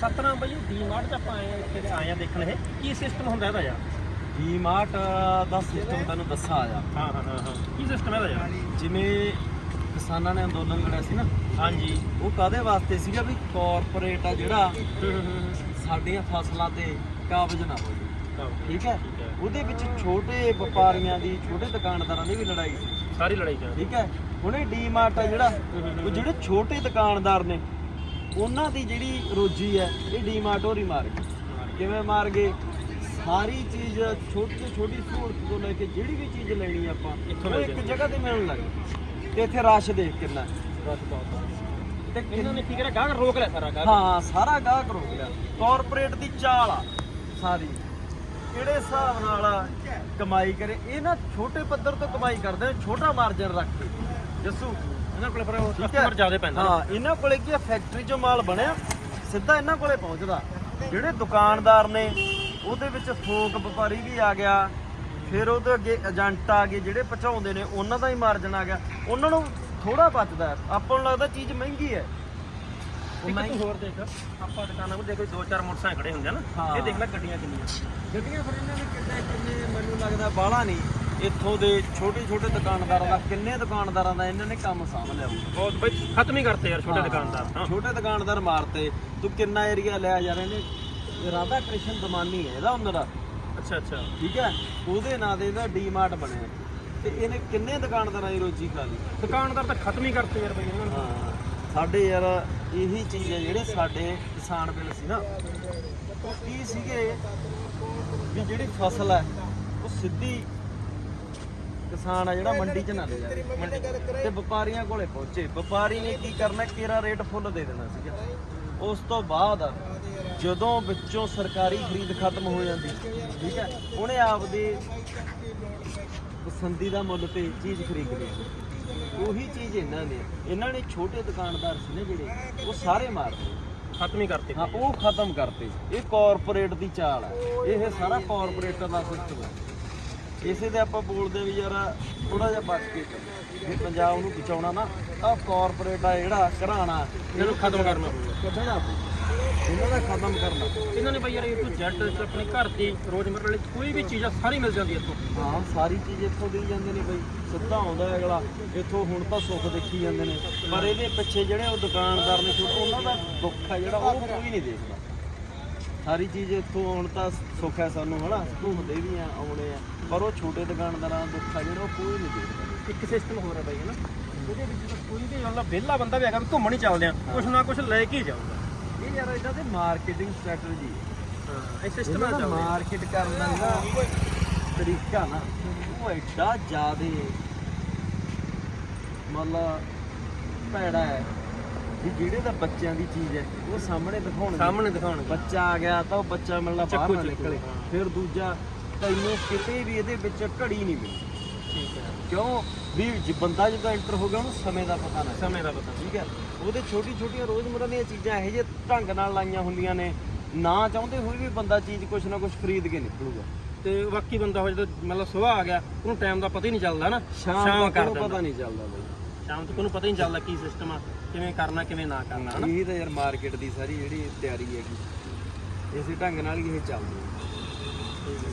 ਸਤਨਾਮ ਬਾਈ ਡੀਮਾਰਟ ਚ ਆਪਾਂ ਆਏ ਆ, ਇੱਥੇ ਤੇ ਆਏ ਆ ਦੇਖਣ ਇਹ। ਕੀ ਸਿਸਟਮ ਹੁੰਦਾ ਇਹਦਾ ਯਾਰ? ਡੀਮਾਰਟ ਦਾ ਸਿਸਟਮ ਤੈਨੂੰ ਦੱਸਾਂ ਆ। ਜਾ ਹਾਂ ਹਾਂ ਹਾਂ ਹਾਂ। ਕੀ ਸਿਸਟਮ ਇਹਦਾ ਯਾਰ? ਜਿਵੇਂ ਕਿਸਾਨਾਂ ਨੇ ਅੰਦੋਲਨ ਲੜਿਆ ਸੀ ਨਾ ਹਾਂਜੀ। ਉਹ ਕਾਦੇ ਵਾਸਤੇ ਸੀਗਾ ਵੀ ਕਾਰਪੋਰੇਟ ਆ ਜਿਹੜਾ ਹੂੰ ਹੂੰ ਹੂੰ ਸਾਡੀਆਂ ਫਸਲਾਂ ਤੇ ਕਾਬਜ ਨਾ ਹੋ ਜਾਵੇ ਠੀਕ ਹੈ? ਠੀਕ ਹੈ। ਉਹਦੇ ਵਿੱਚ ਛੋਟੇ ਵਪਾਰੀਆਂ ਦੀ ਛੋਟੇ ਦੁਕਾਨਦਾਰਾਂ ਦੀ ਵੀ ਲੜਾਈ ਸੀ। ਸਾਰੀ ਲੜਾਈ ਠੀਕ ਹੈ। ਹੁਣ ਇਹ ਡੀਮਾਰਟ ਆ ਜਿਹੜਾ ਉਹ ਜਿਹੜੇ ਛੋਟੇ ਦੁਕਾਨਦਾਰ ਨੇ ਉਹਨਾਂ ਦੀ ਜਿਹੜੀ ਰੋਜੀ ਹੈ ਇਹ ਡੀਮਾਰਟ ਹੋਰੀ ਮਾਰ ਗਈ। ਕਿਵੇਂ ਮਾਰ ਗਏ? ਸਾਰੀ ਚੀਜ਼ ਛੋਟੀ ਤੋਂ ਛੋਟੀ ਸਹੂਲਤ ਤੋਂ ਲੈ ਕੇ ਜਿਹੜੀ ਵੀ ਚੀਜ਼ ਲੈਣੀ ਆਪਾਂ ਇੱਥੋਂ ਉਹ ਇੱਕ। ਜਗ੍ਹਾ ਤੇ ਮਿਲਣ ਲੱਗ ਗਈ ਤੇ ਇੱਥੇ ਰਸ਼ ਦੇਖ ਕਿੰਨਾ ਬਸ ਬਹੁਤ ਤੇ ਇਹਨਾਂ ਨੇ ਕੀ ਕਰਿਆ? ਗਾਹਕ ਰੋਕ ਲਿਆ ਸਾਰਾ ਗਾਹਕ। ਹਾਂ ਸਾਰਾ ਗਾਹਕ ਰੋ ਗਿਆ ਕਾਰਪੋਰੇਟ ਦੀ ਚਾਲ ਆ ਸਾਰੀ। ਕਿਹੜੇ ਹਿਸਾਬ ਨਾਲ ਕਮਾਈ ਕਰੇ। ਇਹ ਨਾ ਛੋਟੇ ਪੱਧਰ ਤੋਂ ਕਮਾਈ ਕਰਦੇ ਛੋਟਾ ਮਾਰਜਨ ਰੱਖ ਕੇ। ਜੱਸੂ ਇਹਨਾਂ ਕੋਲ ਪਰ ਹੈ? ਕਸਟਮਰ ਜ਼ਿਆਦਾ ਪੈਂਦਾ ਹਾਂ ਇਹਨਾਂ ਕੋਲੇ ਕੀ ਫੈਕਟਰੀ ਚੋਂ ਮਾਲ ਬਣਿਆ ਸਿੱਧਾ ਇਹਨਾਂ ਕੋਲੇ ਪਹੁੰਚਦਾ। ਜਿਹੜੇ ਦੁਕਾਨਦਾਰ ਨੇ ਉਹਦੇ ਵਿੱਚ ਥੋਕ ਵਪਾਰੀ ਵੀ ਆ ਗਿਆ ਫਿਰ ਉਹਦੇ ਅੱਗੇ ਏਜੰਟ ਆ ਗਏ ਜਿਹੜੇ ਪਹੁੰਚਾਉਂਦੇ ਨੇ ਉਹਨਾਂ ਦਾ ਹੀ ਮਾਰਜਨ ਆ ਗਿਆ। ਉਹਨਾਂ ਨੂੰ ਥੋੜਾ ਬਚਦਾ ਹੈ। ਆਪਾਂ ਨੂੰ ਲੱਗਦਾ ਚੀਜ਼ ਮਹਿੰਗੀ ਹੈ। ਇੱਕ ਤੂੰ ਹੋਰ ਦੇਖ ਆਪਾਂ ਦੁਕਾਨਾਂ ਕੋਲ ਦੇਖੋ ਦੋ ਚਾਰ ਮੋਟਰਸਾਈਕਲ ਖੜੇ ਹੁੰਦੇ ਆ ਨਾ ਹਾਂ। ਇਹ ਦੇਖ ਲੈ ਗੱਡੀਆਂ ਕਿੰਨੀਆਂ। ਗੱਡੀਆਂ ਫਿਰ ਇਹਨਾਂ ਨੇ ਕਿੰਨੇ ਕਿੰਨੇ ਮੈਨੂੰ ਲੱਗਦਾ ਬਾਹਲਾ ਨਹੀਂ। ਇੱਥੋਂ ਦੇ ਛੋਟੇ ਛੋਟੇ ਦੁਕਾਨਦਾਰਾਂ ਦਾ ਕਿੰਨੇ ਦੁਕਾਨਦਾਰਾਂ ਦਾ ਇਹਨਾਂ ਨੇ ਕੰਮ ਸਾਂਭ ਲਿਆ ਹੋਊ। ਬਹੁਤ ਬਈ ਖਤਮ ਹੀ ਕਰਤੇ ਯਾਰ ਛੋਟੇ ਹਾਂ, ਦੁਕਾਨਦਾਰ ਹਾਂ। ਛੋਟੇ ਦੁਕਾਨਦਾਰ ਮਾਰਤੇ। ਤੂੰ ਕਿੰਨਾ ਏਰੀਆ ਲਿਆ ਯਾਰ ਇਹਨੇ ਰਾਧਾ ਕ੍ਰਿਸ਼ਨ ਦਮਾਨੀ ਹੈ ਇਹਦਾ ਉਹਨਾਂ ਦਾ ਅੱਛਾ ਅੱਛਾ। ਠੀਕ ਹੈ? ਉਹਦੇ ਨਾਂ ਦੇ ਇਹਦਾ ਡੀਮਾਰਟ ਬਣਿਆ। ਤੇ ਇਹਨੇ ਕਿੰਨੇ ਦੁਕਾਨਦਾਰਾਂ ਦੀ ਰੋਜੀ ਖਾ ਲਈ? ਦੁਕਾਨਦਾਰ ਤਾਂ ਖਤਮ ਹੀ ਕਰਤੇ ਯਾਰ ਬਈ ਇਹਨਾਂ ਨੇ। ਹਾਂ ਸਾਡੇ ਯਾਰ ਇਹੀ ਚੀਜ਼ ਹੈ ਜਿਹੜੇ ਸਾਡੇ ਕਿਸਾਨ ਬਿੱਲ ਸੀ ਨਾ ਉਹ ਕੀ ਸੀਗੇ ਵੀ ਜਿਹੜੀ ਫਸਲ ਹੈ ਉਹ ਸਿੱਧੀ ਕਿਸਾਨ ਆ ਜਿਹੜਾ ਮੰਡੀ 'ਚ ਨਾ ਲੈ ਜਾਵੇ ਮੰਡੀ ਤੇ ਵਪਾਰੀਆਂ ਕੋਲੇ ਪਹੁੰਚੇ। ਵਪਾਰੀ ਨੇ ਕੀ ਕਰਨਾ? ਕੇਰਾ ਰੇਟ ਫੁੱਲ ਦੇ ਦੇਣਾ ਸੀਗਾ? ਉਸ ਤੋਂ ਬਾਅਦ ਜਦੋਂ ਵਿੱਚੋਂ ਸਰਕਾਰੀ ਖਰੀਦ ਖਤਮ ਹੋ ਜਾਂਦੀ ਠੀਕ ਹੈ ਉਹਨੇ ਆਪਦੀ ਪਸੰਦੀਦਾ ਮੁੱਲ ਤੇ ਚੀਜ਼ ਖਰੀਦ ਲਈ। ਉਹੀ ਚੀਜ਼ ਇਹਨਾਂ ਨੇ ਇਹਨਾਂ ਨੇ ਛੋਟੇ ਦੁਕਾਨਦਾਰ ਸੀ ਨਾ ਜਿਹੜੇ ਉਹ ਸਾਰੇ ਮਾਰਦੇ ਖਤਮ ਹੀ ਕਰਤੇ। ਹਾਂ ਉਹ ਖਤਮ ਕਰਤੇ। ਇਹ ਕਾਰਪੋਰੇਟ ਦੀ ਚਾਲ ਹੈ ਇਹ ਸਾਰਾ ਕਾਰਪੋਰੇਟਰ ਦਾ ਸਿਸਟਮ ਹੈ ਇਸੇ ਤੇ ਆਪਾਂ ਬੋਲਦੇ ਵੀ ਯਾਰ ਥੋੜਾ ਜਿਹਾ ਬਚ ਕੇ ਚੱਲੋ। ਜੇ ਪੰਜਾਬ ਨੂੰ ਬਚਾਉਣਾ ਨਾ ਤਾਂ ਕਾਰਪੋਰੇਟ ਆ ਜਿਹੜਾ ਘਰਾਣਾ ਇਹਨੂੰ ਖਤਮ ਕਰਨਾ ਪਊਗਾ। ਕੱਢਣਾ ਪਊ। ਇਹਨਾਂ ਦਾ ਖਤਮ ਕਰਨਾ ਇਹਨਾਂ ਨੇ ਬਈ ਯਾਰ ਇਹ ਤੋਂ ਜੈਟ ਆਪਣੀ ਘਰ ਦੀ ਰੋਜ਼ਮਰਰਾ ਵਾਲੀ ਕੋਈ ਵੀ ਚੀਜ਼ ਆ ਸਾਰੀ ਮਿਲ ਜਾਂਦੀ ਇੱਥੋਂ। ਹਾਂ ਸਾਰੀ ਚੀਜ਼ ਇੱਥੋਂ ਦੇਈ ਜਾਂਦੇ ਨੇ ਬਈ। ਸਿੱਧਾ ਆਉਂਦਾ ਹੈ ਅਗਲਾ ਇੱਥੋਂ ਹੁਣ ਤਾਂ ਸੁੱਖ ਦੇਖੀ ਜਾਂਦੇ ਨੇ। ਪਰ ਇਹਦੇ ਪਿੱਛੇ ਜਿਹੜੇ ਉਹ ਦੁਕਾਨਦਾਰ ਨੇ ਛੋਟੇ ਉਹਨਾਂ ਦਾ ਦੁੱਖ ਹੈ ਜਿਹੜਾ ਉਹ ਕੋਈ ਨਹੀਂ ਦੇਖਦਾ। ਸਾਰੀ ਚੀਜ਼ ਇੱਥੋਂ ਹੁਣ ਤਾਂ ਸੁੱਖ ਹੈ ਸਾਨੂੰ ਹਨਾ? ਘੁੰਮਦੇ ਵੀ ਆ ਆਉਣੇ ਆ। ਪਰ ਉਹ ਛੋਟੇ ਦੁਕਾਨਦਾਰਾਂ ਦਾ ਦੁੱਖ ਹੈ ਜਿਹੜਾ ਉਹ ਕੋਈ ਨਹੀਂ ਦੇਖਦਾ। ਇੱਕ ਸਿਸਟਮ ਹੋਰ ਹੈ ਬਈ ਹਨਾ? ਉਹਦੇ ਵਿੱਚ ਤਾਂ ਕੋਈ ਵੀ ਮਤਲਬ ਵਿਹਲਾ ਬੰਦਾ ਵੀ ਹੈਗਾ ਵੀ ਘੁੰਮਣ ਹੀ ਚੱਲਦੇ ਆ ਕੁਛ ਨਾ ਕੁਛ ਲੈ ਕੇ ਹੀ ਜਾਊਗਾ। ਇਹ ਯਾਰ ਇਹਨਾਂ ਦੇ ਮਾਰਕੀਟਿੰਗ ਸਟ੍ਰੈਟਜੀ ਹਾਂ ਇਹ ਸਿਸਟਮ ਆ ਚੱਲਦਾ ਮਾਰਕੀਟ ਕਰਨ ਦਾ ਜਿਹੜਾ ਤਰੀਕਾ ਨਾ ਉਹ ਐਡਾ ਜ਼ਿਆਦੇ ਮਤਲਬ ਭੈੜਾ ਹੈ। ਵੀ ਜਿਹੜੇ ਤਾਂ ਬੱਚਿਆਂ ਦੀ ਚੀਜ਼ ਹੈ ਉਹ ਸਾਹਮਣੇ ਦਿਖਾਉਣਗੇ। ਸਾਹਮਣੇ ਦਿਖਾਉਣਗੇ। ਬੱਚਾ ਆ ਗਿਆ ਤਾਂ ਉਹ ਬੱਚਾ ਮਿਲਣਾ ਬਾਹਰ ਨਾ ਨਿਕਲੇ। ਫਿਰ ਦੂਜਾ ਤੈਨੂੰ ਕਿਤੇ ਵੀ ਇਹਦੇ ਵਿੱਚ ਘੜੀ ਨਹੀਂ ਮਿਲਦੀ। ਠੀਕ ਹੈ। ਕਿਉਂ? ਵੀ ਜੇ ਬੰਦਾ ਜਦੋਂ ਐਂਟਰ ਹੋ ਗਿਆ ਉਹਨੂੰ ਸਮੇਂ ਦਾ ਪਤਾ ਨਾ ਸਮੇਂ ਦਾ ਪਤਾ ਠੀਕ ਹੈ? ਉਹਦੇ ਛੋਟੀ ਛੋਟੀਆਂ ਰੋਜ਼ਮਰਰਾ ਦੀਆਂ ਚੀਜ਼ਾਂ ਇਹੋ ਜਿਹੇ ਢੰਗ ਨਾਲ ਲਾਈਆਂ ਹੁੰਦੀਆਂ ਨੇ। ਨਾ ਚਾਹੁੰਦੇ ਹੋਏ ਵੀ ਬੰਦਾ ਚੀਜ਼ ਕੁਛ ਨਾ ਕੁਛ ਖਰੀਦ ਕੇ ਨਿਕਲੂਗਾ। ਤੇ ਬਾਕੀ ਬੰਦਾ ਹੋ ਜਦੋਂ ਮਤਲਬ ਸਵੇਰ ਆ ਗਿਆ ਉਹਨੂੰ ਟਾਈਮ ਦਾ ਪਤਾ ਹੀ ਨਹੀਂ ਚੱਲਦਾ ਨਾ। ਸ਼ਾਮ ਦਿੰਦਾ। ਪਤਾ ਨਹੀਂ ਚੱਲਦਾ ਬਈ। ਸ਼ਾਮ ਤੱਕ ਉਹਨੂੰ ਪਤਾ ਹੀ ਨਹੀਂ ਚੱਲਦਾ ਕੀ ਸਿਸਟਮ ਆ ਕਿਵੇਂ ਕਰਨਾ ਕਿਵੇਂ ਨਾ ਕਰਨਾ ਹਨਾ? ਇਹੀ ਤਾਂ ਯਾਰ ਮਾਰਕੀਟ ਦੀ ਸਾਰੀ ਜਿਹੜੀ ਤਿਆਰੀ ਹੈਗੀ। ਇਸੇ ਢੰਗ ਨਾਲ ਹੀ ਇਹ ਚੱਲਦੀ ਹੈ।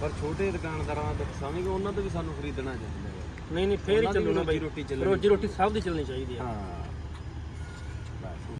ਪਰ ਛੋਟੇ ਦੁਕਾਨਦਾਰਾਂ ਦਾ ਸਮਝ ਉਹਨਾਂ ਤੋਂ ਵੀ ਸਾਨੂੰ ਖਰੀਦਣਾ ਚਾਹੀਦਾ ਹੈ। ਨਹੀਂ ਨਹੀਂ ਫੇਰ ਹੀ ਚੱਲੂ ਨਾ ਬਈ। ਰੋਟੀ ਰੋਜੀ ਰੋਟੀ ਸਭ ਦੀ ਚੱਲਣੀ ਚਾਹੀਦੀ ਆ ਹਾਂ।